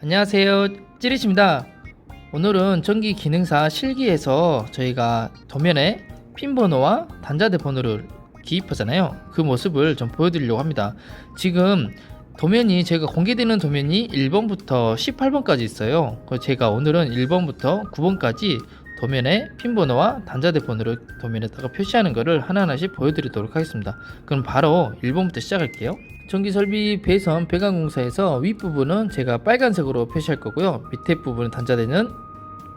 안녕하세요. 찌릿입니다. 오늘은 전기 기능사 실기에서 저희가 도면에 핀 번호와 단자대 번호를 기입하잖아요. 그 모습을 좀 보여드리려고 합니다. 지금 도면이 제가 공개되는 도면이 1번부터 18번까지 있어요. 제가 오늘은 1번부터 9번까지 도면에 핀 번호와 단자대 번호를 도면에다가 표시하는 것을 하나하나씩 보여드리도록 하겠습니다 그럼 바로 1번부터 시작할게요 전기 설비 배선 배관 공사에서 윗부분은 제가 빨간색으로 표시할 거고요. 밑에 부분 단자대는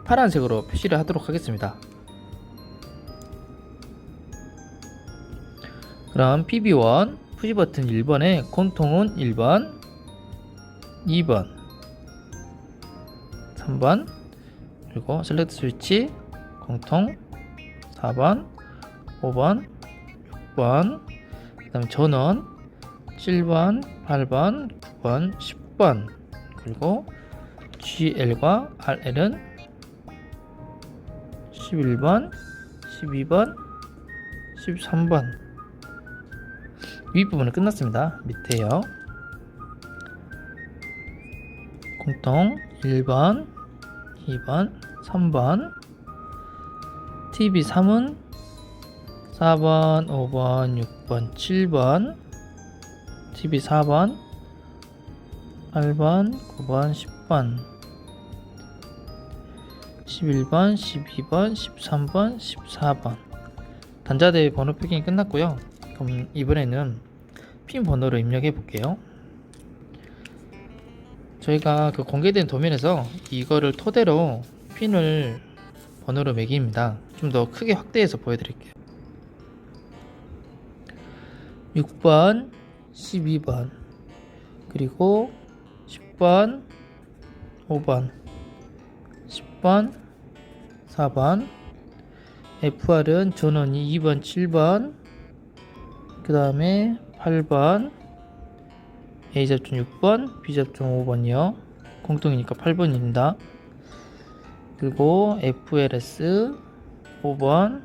파란색으로 표시를 하도록 하겠습니다. 그럼 PB1 푸시 버튼 1번에 공통은 1번, 2번, 3번, 그리고 셀렉트 스위치 공통 4번, 5번, 6번, 그 다음에 전원 7번, 8번, 9번, 10번 그리고 GL과 RL은 11번, 12번, 13번 윗부분은 끝났습니다. 밑에요. 공통 1번, 2번, 3번 TV 3은 4번, 5번, 6번, 7번 TV 4번, 8번, 9번, 10번, 11번, 12번, 13번, 14번. 단자대 번호 표기는 끝났고요. 그럼 이번에는 핀 번호를 입력해 볼게요. 저희가 그 공개된 도면에서 이거를 토대로 핀을 번호로 매깁니다. 좀 더 크게 확대해서 보여드릴게요. 6번, 12번 그리고 10번 5번 10번 4번 FR은 전원이 2번 7번 그 다음에 8번 A 접종 6번 B 접종 5번이요 공통이니까 8번입니다 그리고 FLS 5번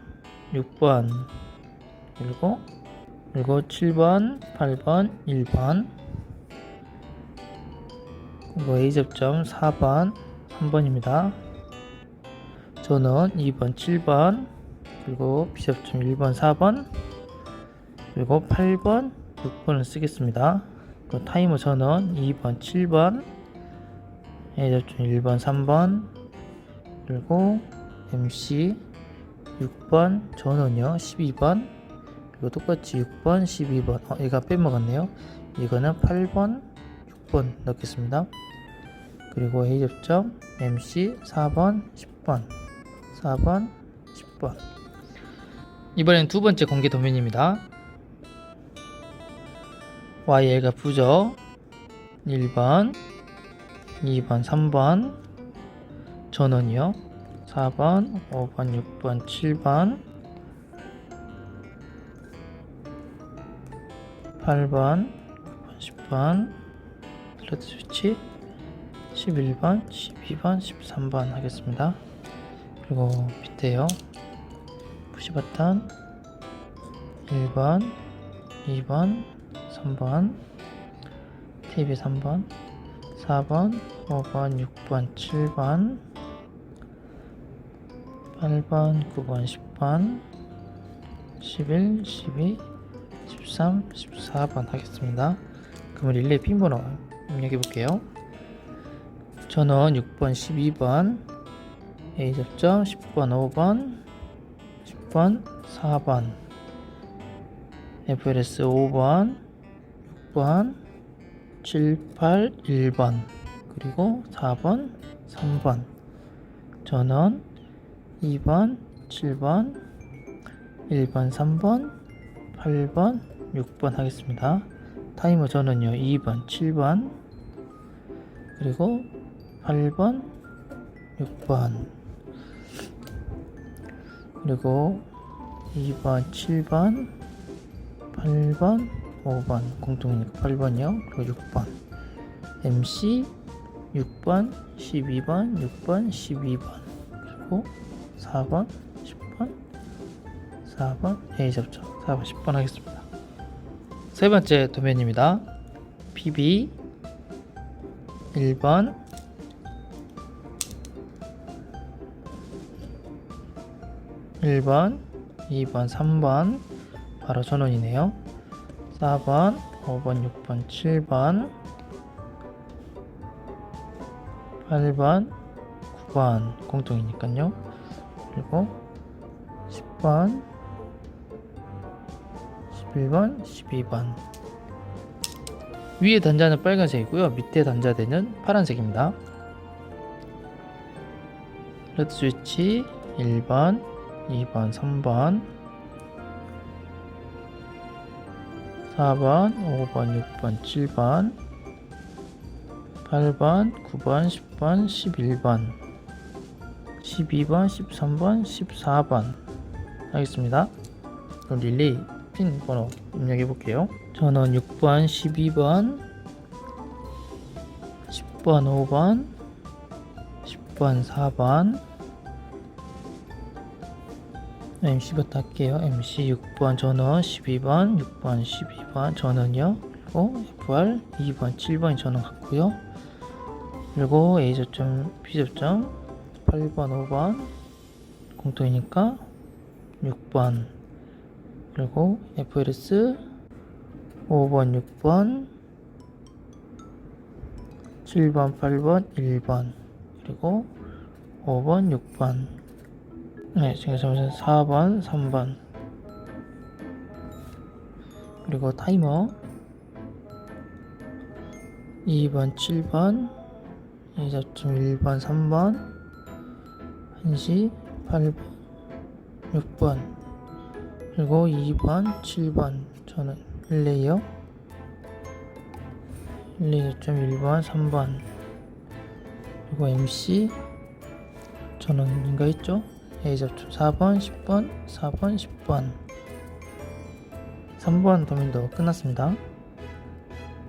6번 그리고 그리고 7번, 8번, 1번 그리고 A 접점 4번, 3번입니다. 전원 2번, 7번 그리고 B 접점 1번, 4번 그리고 8번, 6번을 쓰겠습니다. 그 타이머 전원 2번, 7번 A 접점 1번, 3번 그리고 MC 6번 전원이요 12번 그리고 똑같이 6번, 12번. 어, 얘가 빼먹었네요. 이거는 8번, 6번 넣겠습니다. 그리고 A 접점 MC 4번, 10번. 4번, 10번. 이번엔 두 번째 공개 도면입니다. YL과 부저 1번, 2번, 3번. 전원이요. 4번, 5번, 6번, 7번. 8번, 10번, 슬러드 스위치 11번, 12번, 13번 하겠습니다. 그리고 밑에요. 푸시 버튼 1번, 2번, 3번, TV 3번, 4번, 5번, 6번, 7번, 8번, 9번, 10번, 11, 12, 13, 14번 하겠습니다. 그럼 릴레이 핀 번호 입력해 볼게요. 전원 6번, 12번, A 접점 10번, 5번, 10번, 4번, FLS 5번, 6번, 7, 8, 1번, 그리고 4번, 3번, 전원 2번, 7번, 1번, 3번, 8번, 6번 하겠습니다. 타이머 전원요 2번, 7번, 그리고 8번, 6번, 그리고 2번, 7번, 8번, 5번 공통이니까 8번이요? 그리고 6번. MC 6번 12번 6번 12번. 그리고 4번 10번 4번. A 접점 4번 10번 하겠습니다. 세 번째 도면입니다. BB 1번. 1번 2번 3번. 바로 전원이네요. 4번, 5번, 6번, 7번 8번, 9번 공통이니까요. 그리고 10번, 11번, 12번 위에 단자는 빨간색이고요. 밑에 단자대는 파란색입니다. 레드 스위치 1번, 2번, 3번 4번, 5번, 6번, 7번 8번, 9번, 10번, 11번 12번, 13번, 14번 하겠습니다. 그럼 릴레이 핀 번호 입력해 볼게요. 전원 6번, 12번 10번, 5번 10번, 4번 MC부터 할게요. MC 6번 전원 12번 6번 12번 전원이요. 그리고 FR 2번 7번이 전원 같고요. 그리고 A 접점 B 접점 8번 5번 공통이니까 6번 그리고 FLS 5번 6번 7번 8번 1번 그리고 5번 6번 네 지금 잠시만 4번 3번. 그리고 타이머. 2번 7번. 이자점 1번 3번. 1시 8번 6번. 그리고 2번 7번. 저는 릴레이요. 1.1번 3번. 그리고 MC 전원인가 있죠? A 접촉 4번 10번 4번 10번 3번 도면도 끝났습니다.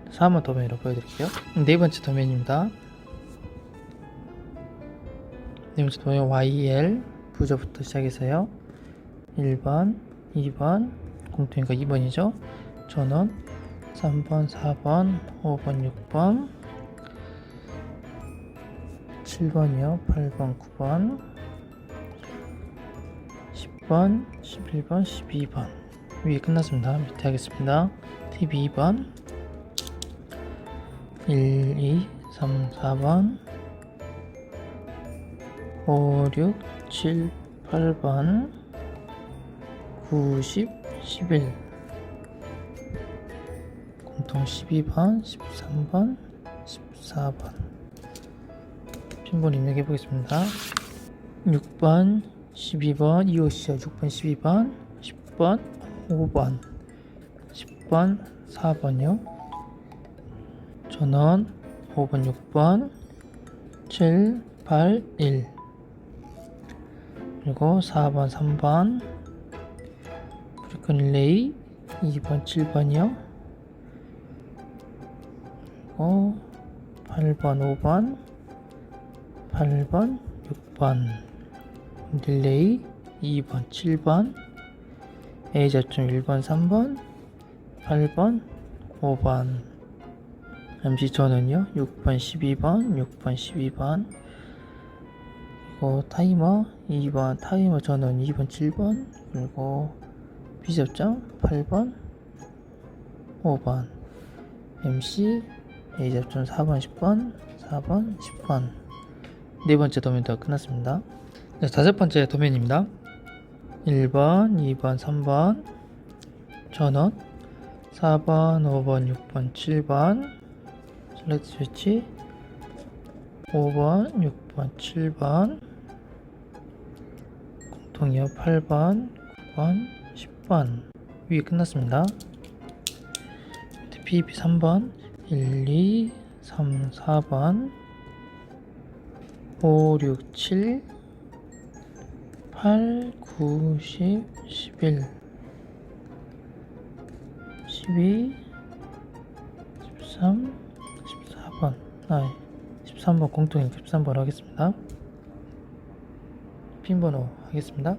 4번 도면으로 보여드릴게요. 네 번째 도면입니다. 네 번째 도면 YL 부저부터 시작해서요. 1번 2번 공통이니까 2번이죠? 전원 3번, 4번, 5번, 6번, 7번이요. 8번, 9번, 10번, 11번, 12번. 위에 끝났습니다. 밑에 하겠습니다. TV 2번, 1, 2, 3, 4번, 5, 6, 7, 8번, 9, 10, 11. 공통 12번, 13번, 14번 핀번 입력해 보겠습니다. 6번, 12번, 이오시죠. 6번, 12번, 10번, 5번, 10번, 4번이요. 전원 5번, 6번, 7, 8, 1 그리고 4번, 3번 브리컨 릴레이 2번, 7번이요. 어, 8번, 5번, 8번, 6번, 릴레이 2번, 7번, A자점 1번, 3번, 8번, 5번, MC 전원요 6번, 12번, 6번, 12번, 그리고 타이머 2번, 타이머 전원 2번, 7번, 그리고 B접점 8번, 5번, MC A 접점 4번, 10번, 4번, 10번. 네 번째 도면도 끝났습니다. 네, 다섯 번째 도면입니다. 1번, 2번, 3번, 전원, 4번, 5번, 6번, 7번, 슬래트 스위치, 5번, 6번, 7번, 공통이요 8번, 9번, 10번. 위에 끝났습니다. PEP 3번, 1, 2, 3, 4번 5, 6, 7 8, 9, 10, 11 12 13 14번. 아 13번 공통인 13번 하겠습니다. 핀번호 하겠습니다.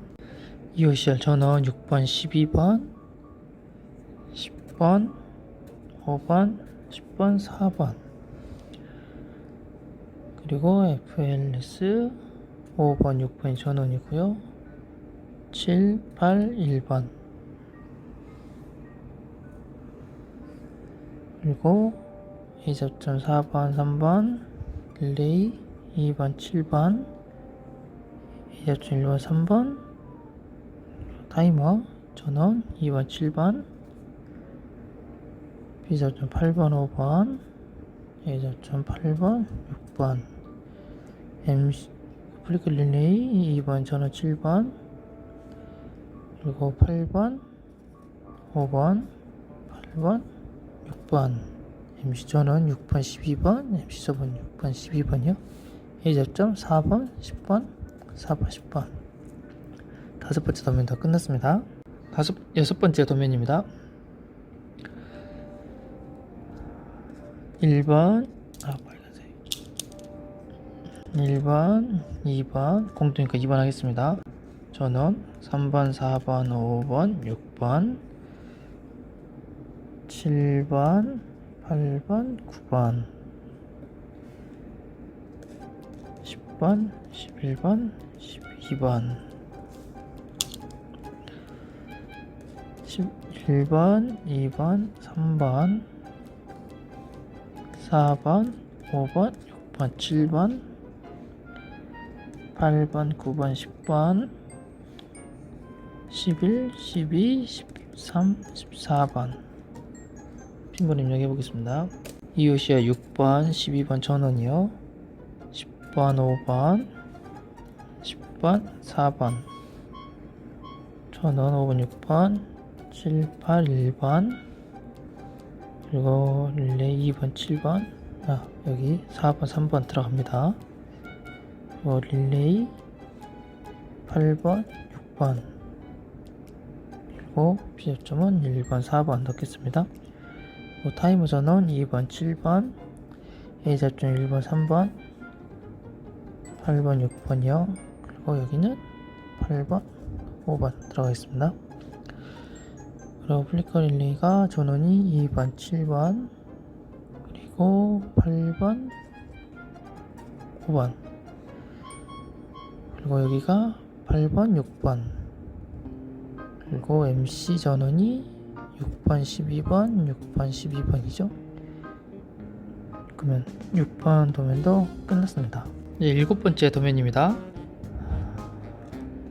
EOCR 전원 6번 12번 10번 5번 10번 4번. 그리고 FLS 5번 6번이 전원이고요. 7, 8, 1번. 그리고 A 접점 4번, 3번 릴레이 2번, 7번 A 접점 1번, 3번 타이머 전원 2번, 7번 B 접점 8번, 5번 A 접점 8번, 6번. MC 플리크 릴레이 2번, 전원 7번 그리고 8번, 5번, 8번, 6번. MC 전원 6번, 12번 MC 저번 6번, 12번이요? A 접점 4번, 10번, 4번, 10번. 다섯 번째 도면 다 끝났습니다. 다섯, 여섯 번째 도면입니다. 1번 아 1번 2번 공통이니까 2번 하겠습니다. 전원 3번 4번 5번 6번 7번 8번 9번 10번 11번 12번 11번 2번 3번 4번 5번 6번 7번 8번 9번 10번 11 12 13 14번. 핀번 입력해 보겠습니다. 이웃이야 6번 12번 전원이요. 10번 5번 10번 4번. 전원 5번 6번 7 8 1번 그리고 릴레이 2번 7번. 아 여기 4번 3번 들어갑니다 그리고 릴레이? 8번 6번. 그리고 비접점은 1번 4번 넣겠습니다. 그리고 타이머 전원 2번 7번. A 접점 1번 3번. 8번 6번이요. 그리고 여기는 8번 5번 들어가 있습니다. 그리고 플리커 릴레이가 전원이 2번 7번. 그리고 8번 5번 그리고 여기가 8번 6번. 그리고 MC 전원이 6번 12번 6번 12번이죠. 그러면 6번 도면도 끝났습니다. 네, 일곱 번째 도면입니다.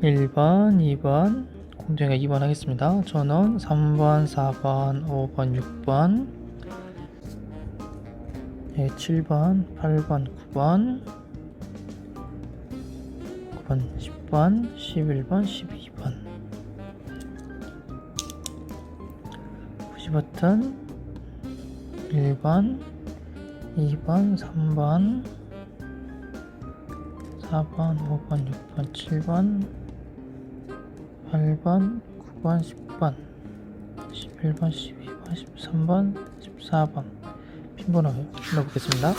1번 2번 공정가 2번 하겠습니다. 전원 3번 4번 5번 6번. 네, 7번 8번 9번 9번 10번 11번 12번. 푸시 버튼 1번 2번 3번 4번 5번 6번 7번 8번 9번 10번 11번 12번 13번 14번. 핀번호 넣어보겠습니다.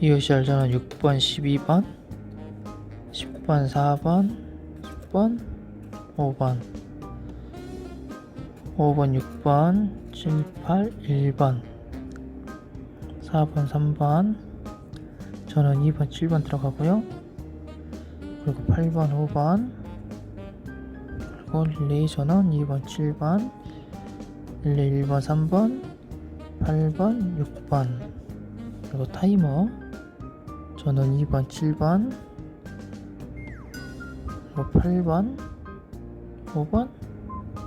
이오시알 전원 6번 12번 10번 4번 10번 5번. 5번 6번 7 8 1번. 4번 3번. 전원 2번 7번 들어가고요. 그리고 8번 5번. 그리고 전원 2번 7번. 릴레이 1번 3번. 8번 6번. 그리고 타이머. 전원 2번 7번 그리고 8번? 5번?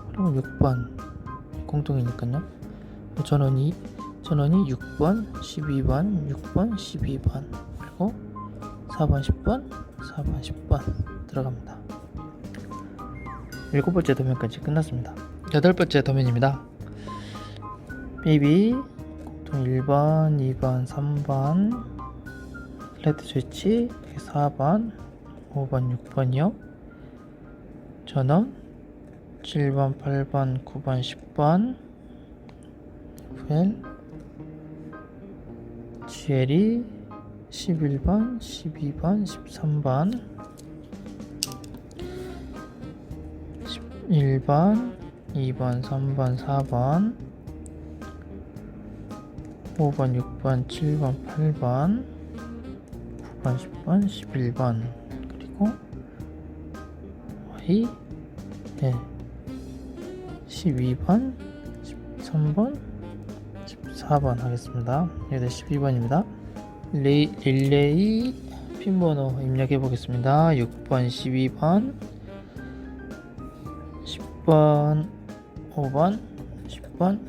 그리고 6번 공통이니까요. 전원이 전원이 6번 12번 6번 12번 그리고 4번 10번 4번 10번 들어갑니다. 일곱 번째 도면까지 끝났습니다. 여덟 번째 도면입니다. BB 공통 1번 2번 3번 플래트 스위치 4번 5번 6번이요 전원? 7번 8번 9번 10번? FL GL이? 11번 12번 13번? 1번 2번 3번 4번? 5번 6번 7번 8번? 9번 10번 11번? 그리고 Y 네. 12번, 13번, 14번 하겠습니다. 여기다 12번입니다. 릴레이, 릴레이 핀 번호 입력해 보겠습니다. 6번, 12번, 10번, 5번, 10번,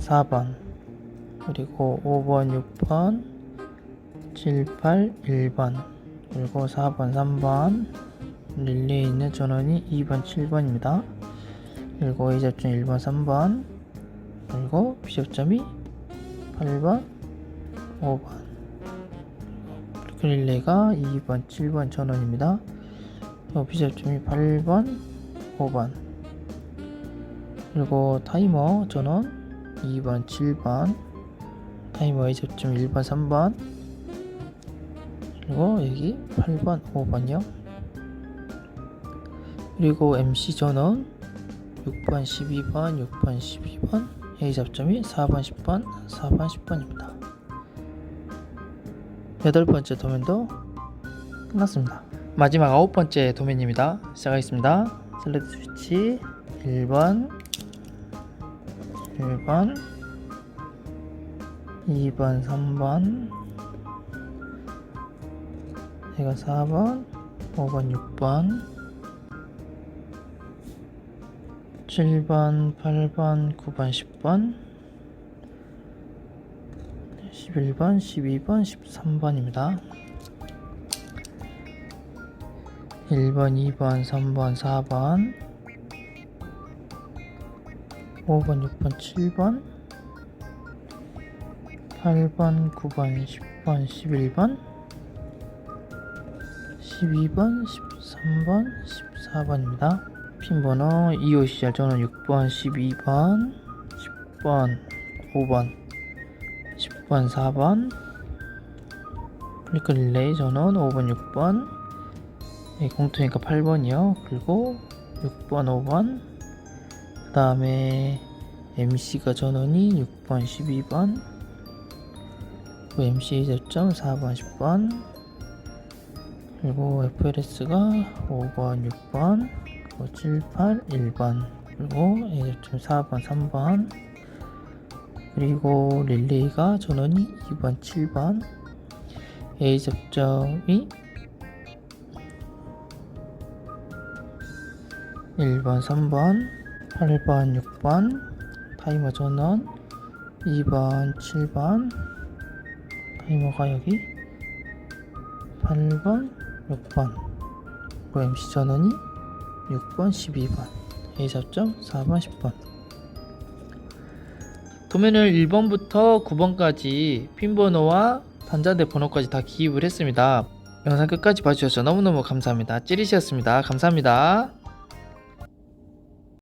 4번, 그리고 5번, 6번, 7, 8, 1번, 그리고 4번, 3번, 릴레이 있는 전원이 2번, 7번입니다. 그리고 A 접점 1번, 3번, 그리고 B 접점이 8번, 5번. 브레이크 릴레이가 2번, 7번 전원입니다. 그리고 B 접점이 8번, 5번. 그리고 타이머 전원 2번, 7번. 타이머 A 접점 1번, 3번. 그리고 여기 8번, 5번이요. 그리고 MC 전원 6번, 12번, 6번, 12번 A 접점이 4번, 10번, 4번, 10번입니다. 여덟 번째 도면도 끝났습니다. 마지막 아홉 번째 도면입니다. 시작하겠습니다. 슬레드 스위치 1번, 1번, 2번, 3번, 얘가 4번, 5번, 6번, 7번, 8번, 9번, 10번, 11번, 12번, 13번입니다. 1번, 2번, 3번, 4번, 5번, 6번, 7번, 8번, 9번, 10번, 11번, 12번, 13번, 14번입니다. 핀 번호 2호 시절 저는 6번, 12번, 10번, 5번, 10번, 4번 플리크 릴레이 전원 5번, 6번 예, 공통이니까 8번이요. 그리고 6번, 5번 그 다음에 MC가 전원이 6번, 12번 그리고 MC 저점 4번, 10번 그리고 FLS가 5번, 6번 그리고 7, 8, 1번. 그리고 A접점 4번, 3번. 그리고 릴레이가 전원이 2번, 7번. A접점이 1번, 3번, 8번, 6번. 타이머 전원 2번, 7번. 타이머가 여기 8번, 6번. 그리고 MC 전원이 6번, 12번 A 접점 4번, 10번 도면을 1번부터 9번까지 핀 번호와 단자대 번호까지 다 기입을 했습니다. 영상 끝까지 봐주셔서 너무너무 감사합니다. 찌리시였습니다. 감사합니다.